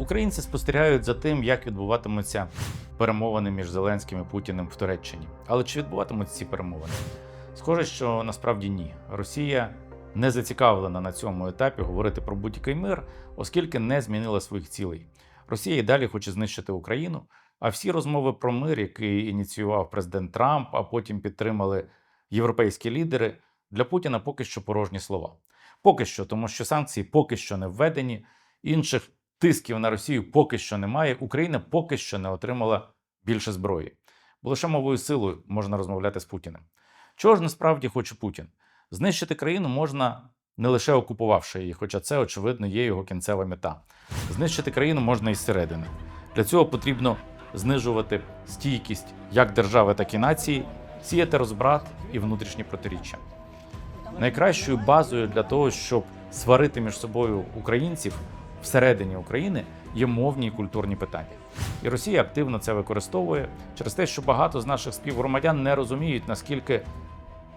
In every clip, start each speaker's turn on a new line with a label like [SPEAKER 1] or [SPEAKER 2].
[SPEAKER 1] Українці спостерігають за тим, як відбуватимуться перемовини між Зеленським і Путіним в Туреччині. Але чи відбуватимуться ці перемовини? Схоже, що насправді ні. Росія не зацікавлена на цьому етапі говорити про будь-який мир, оскільки не змінила своїх цілей. Росія і далі хоче знищити Україну. А всі розмови про мир, які ініціював президент Трамп, а потім підтримали європейські лідери, для Путіна поки що порожні слова. Поки що, тому що санкції поки що не введені, інших тисків на Росію поки що немає. Україна поки що не отримала більше зброї. Бо лише мовою силою можна розмовляти з Путіним. Чого ж насправді хоче Путін? Знищити країну можна не лише окупувавши її, хоча це, очевидно, є його кінцева мета. Знищити країну можна із середини. Для цього потрібно знижувати стійкість як держави, так і нації, сіяти розбрат і внутрішні протиріччя. Найкращою базою для того, щоб сварити між собою українців всередині України, є мовні і культурні питання. І Росія активно це використовує через те, що багато з наших співгромадян не розуміють, наскільки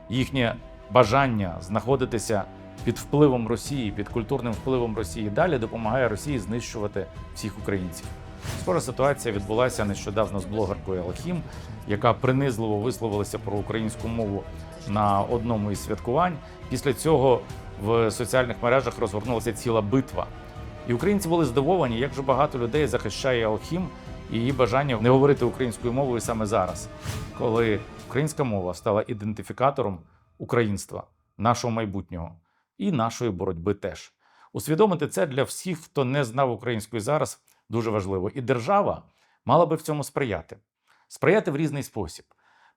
[SPEAKER 1] їхнє бажання знаходитися під впливом Росії, під культурним впливом Росії далі допомагає Росії знищувати всіх українців. Схожа ситуація відбулася нещодавно з блогеркою Алхім, яка принизливо висловилася про українську мову на одному із святкувань. Після цього в соціальних мережах розгорнулася ціла битва. І українці були здивовані, як же багато людей захищає Алхім і її бажання не говорити українською мовою саме зараз, коли українська мова стала ідентифікатором українства, нашого майбутнього і нашої боротьби теж. Усвідомити це для всіх, хто не знав української зараз, дуже важливо. І держава мала би в цьому сприяти. Сприяти в різний спосіб.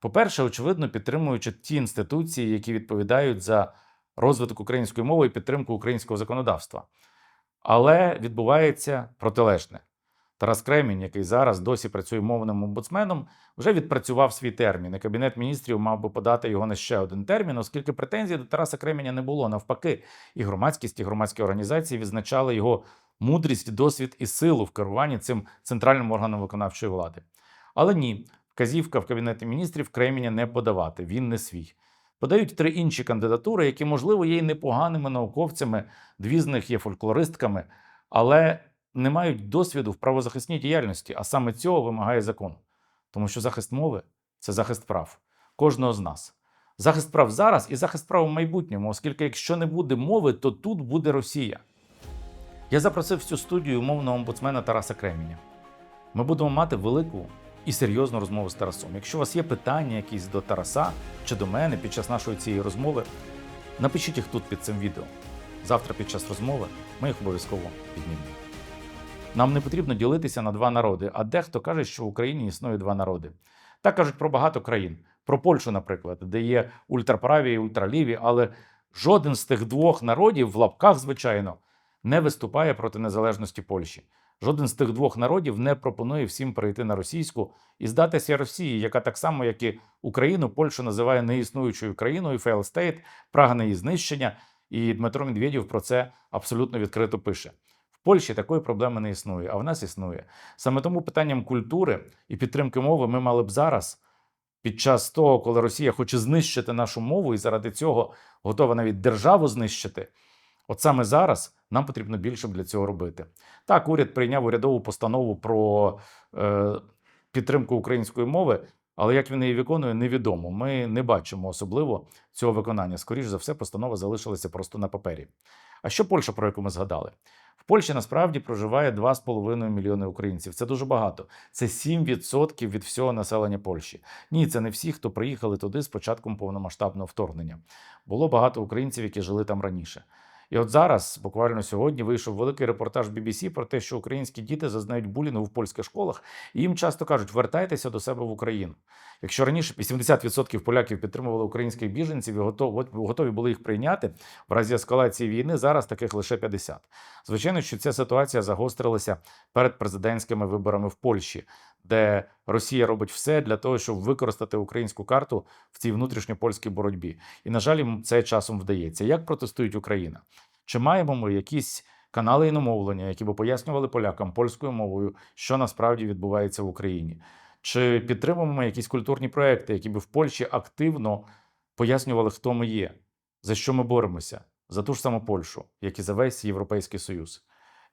[SPEAKER 1] По-перше, очевидно, підтримуючи ті інституції, які відповідають за розвиток української мови і підтримку українського законодавства. Але відбувається протилежне. Тарас Кремінь, який зараз досі працює мовним омбудсменом, вже відпрацював свій термін. І Кабінет міністрів мав би подати його на ще один термін, оскільки претензій до Тараса Креміня не було. Навпаки, і громадськість, і громадські організації відзначали його мудрість, досвід і силу в керуванні цим центральним органом виконавчої влади. Але ні, вказівка в Кабінеті міністрів Креміня не подавати, він не свій. Подають три інші кандидатури, які, можливо, є й непоганими науковцями, дві з них є фольклористками, але не мають досвіду в правозахисній діяльності, а саме цього вимагає закон. Тому що захист мови це захист прав кожного з нас. Захист прав зараз і захист прав у майбутньому, оскільки якщо не буде мови, то тут буде Росія. Я запросив в цю студію мовного омбудсмена Тараса Креміня. Ми будемо мати велику і серйозну розмову з Тарасом. Якщо у вас є питання якісь до Тараса чи до мене під час нашої цієї розмови, напишіть їх тут під цим відео. Завтра під час розмови ми їх обов'язково піднімемо. Нам не потрібно ділитися на два народи, а дехто каже, що в Україні існує два народи. Так кажуть про багато країн. Про Польщу, наприклад, де є ультраправі і ультраліві, але жоден з тих двох народів, в лапках, звичайно, не виступає проти незалежності Польщі. Жоден з тих двох народів не пропонує всім перейти на російську і здатися Росії, яка так само, як і Україну, Польщу називає неіснуючою країною, фейл-стейт, прагне її знищення. І Дмитро Медведєв про це абсолютно відкрито пише. В Польщі такої проблеми не існує, а в нас існує. Саме тому питанням культури і підтримки мови ми мали б зараз, під час того, коли Росія хоче знищити нашу мову і заради цього готова навіть державу знищити. От саме зараз нам потрібно більше для цього робити. Так, уряд прийняв урядову постанову про е, підтримку української мови, але як він її виконує, невідомо. Ми не бачимо особливо цього виконання. Скоріше за все, постанова залишилася просто на папері. А що Польща, про яку ми згадали? В Польщі насправді проживає 2,5 мільйони українців. Це дуже багато. Це 7% від всього населення Польщі. Ні, це не всі, хто приїхали туди з початком повномасштабного вторгнення. Було багато українців, які жили там раніше. І от зараз, буквально сьогодні, вийшов великий репортаж BBC про те, що українські діти зазнають булінгу в польських школах, і їм часто кажуть, вертайтеся до себе в Україну. Якщо раніше 80% поляків підтримували українських біженців і готові, були їх прийняти в разі ескалації війни, зараз таких лише 50. Звичайно, що ця ситуація загострилася перед президентськими виборами в Польщі, де Росія робить все для того, щоб використати українську карту в цій внутрішньопольській боротьбі. І, на жаль, це часом вдається. Як протестують Україна? Чи маємо ми якісь канали іномовлення, які би пояснювали полякам польською мовою, що насправді відбувається в Україні? Чи підтримуємо якісь культурні проекти, які би в Польщі активно пояснювали, хто ми є, за що ми боремося, за ту ж саму Польщу, як і за весь Європейський Союз?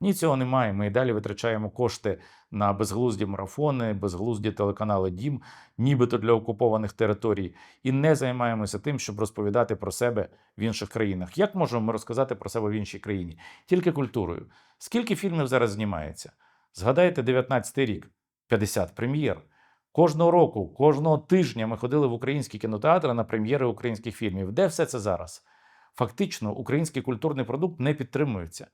[SPEAKER 1] Ні, цього немає. Ми і далі витрачаємо кошти на безглузді марафони, безглузді телеканали Дім, нібито для окупованих територій, і не займаємося тим, щоб розповідати про себе в інших країнах. Як можемо ми розказати про себе в іншій країні? Тільки культурою. Скільки фільмів зараз знімається? Згадайте 19-й рік, 50 прем'єр. Кожного року, кожного тижня ми ходили в українські кінотеатри на прем'єри українських фільмів. Де все це зараз? Фактично, український культурний продукт не підтримується.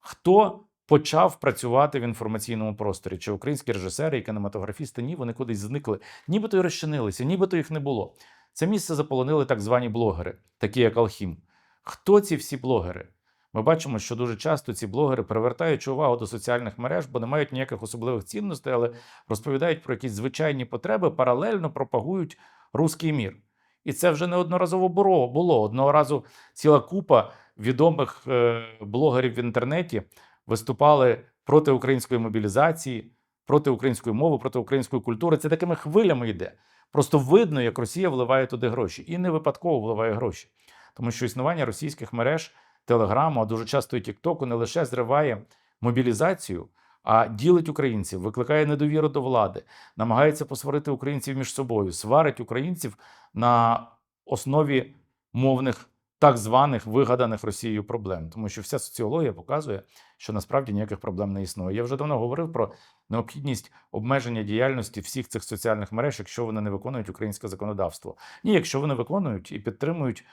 [SPEAKER 1] Хто почав працювати в інформаційному просторі? Чи українські режисери і кінематографісти? Ні, вони кудись зникли, нібито й розчинилися, нібито їх не було. Це місце заполонили так звані блогери, такі як Алхім. Хто ці всі блогери? Ми бачимо, що дуже часто ці блогери привертають увагу до соціальних мереж, бо не мають ніяких особливих цінностей, але розповідають про якісь звичайні потреби, паралельно пропагують руський мір. І це вже неодноразово було. Одного разу ціла купа відомих е, блогерів в інтернеті виступали проти української мобілізації, проти української мови, проти української культури. Це такими хвилями йде. Просто видно, як Росія вливає туди гроші, і не випадково вливає гроші, тому що існування російських мереж, телеграму, а дуже часто і Тіктоку не лише зриває мобілізацію, а ділить українців, викликає недовіру до влади, намагається посварити українців між собою, сварить українців на основі мовних так званих вигаданих Росією проблем, тому що вся соціологія показує, що насправді ніяких проблем не існує. Я вже давно говорив про необхідність обмеження діяльності всіх цих соціальних мереж, якщо вони не виконують українське законодавство. Ні, якщо вони виконують і підтримують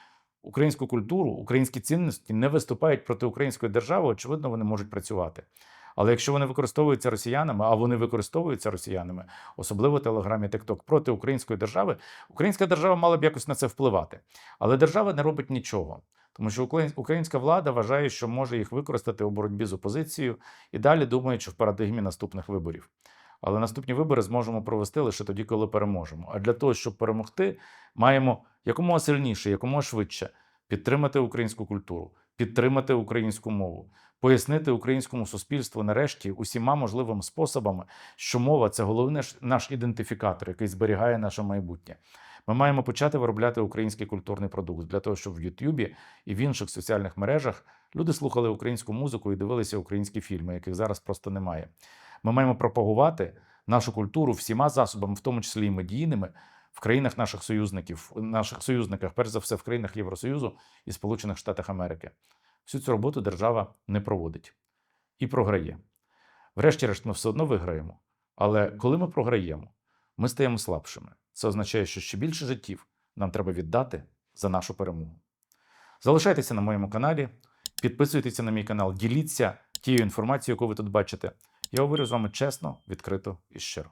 [SPEAKER 1] українську культуру, українські цінності, не виступають проти української держави, очевидно, вони можуть працювати. Але якщо вони використовуються росіянами, а вони використовуються росіянами, особливо Телеграм і Тикток, проти української держави, українська держава мала б якось на це впливати. Але держава не робить нічого. Тому що українська влада вважає, що може їх використати у боротьбі з опозицією і далі думаючи в парадигмі наступних виборів. Але наступні вибори зможемо провести лише тоді, коли переможемо. А для того, щоб перемогти, маємо якомога сильніше, якомога швидше підтримати українську культуру, підтримати українську мову, пояснити українському суспільству нарешті усіма можливими способами, що мова це головний наш ідентифікатор, який зберігає наше майбутнє. Ми маємо почати виробляти український культурний продукт для того, щоб в Ютубі і в інших соціальних мережах люди слухали українську музику і дивилися українські фільми, яких зараз просто немає. Ми маємо пропагувати нашу культуру всіма засобами, в тому числі і медійними, в країнах наших союзників, наших союзниках, перш за все, в країнах Євросоюзу і Сполучених Штатах Америки. Всю цю роботу держава не проводить і програє. Врешті-решт, ми все одно виграємо. Але коли ми програємо, ми стаємо слабшими. Це означає, що ще більше життів нам треба віддати за нашу перемогу. Залишайтеся на моєму каналі, підписуйтеся на мій канал, діліться тією інформацією, яку ви тут бачите. Я говорю з вами чесно, відкрито і щиро.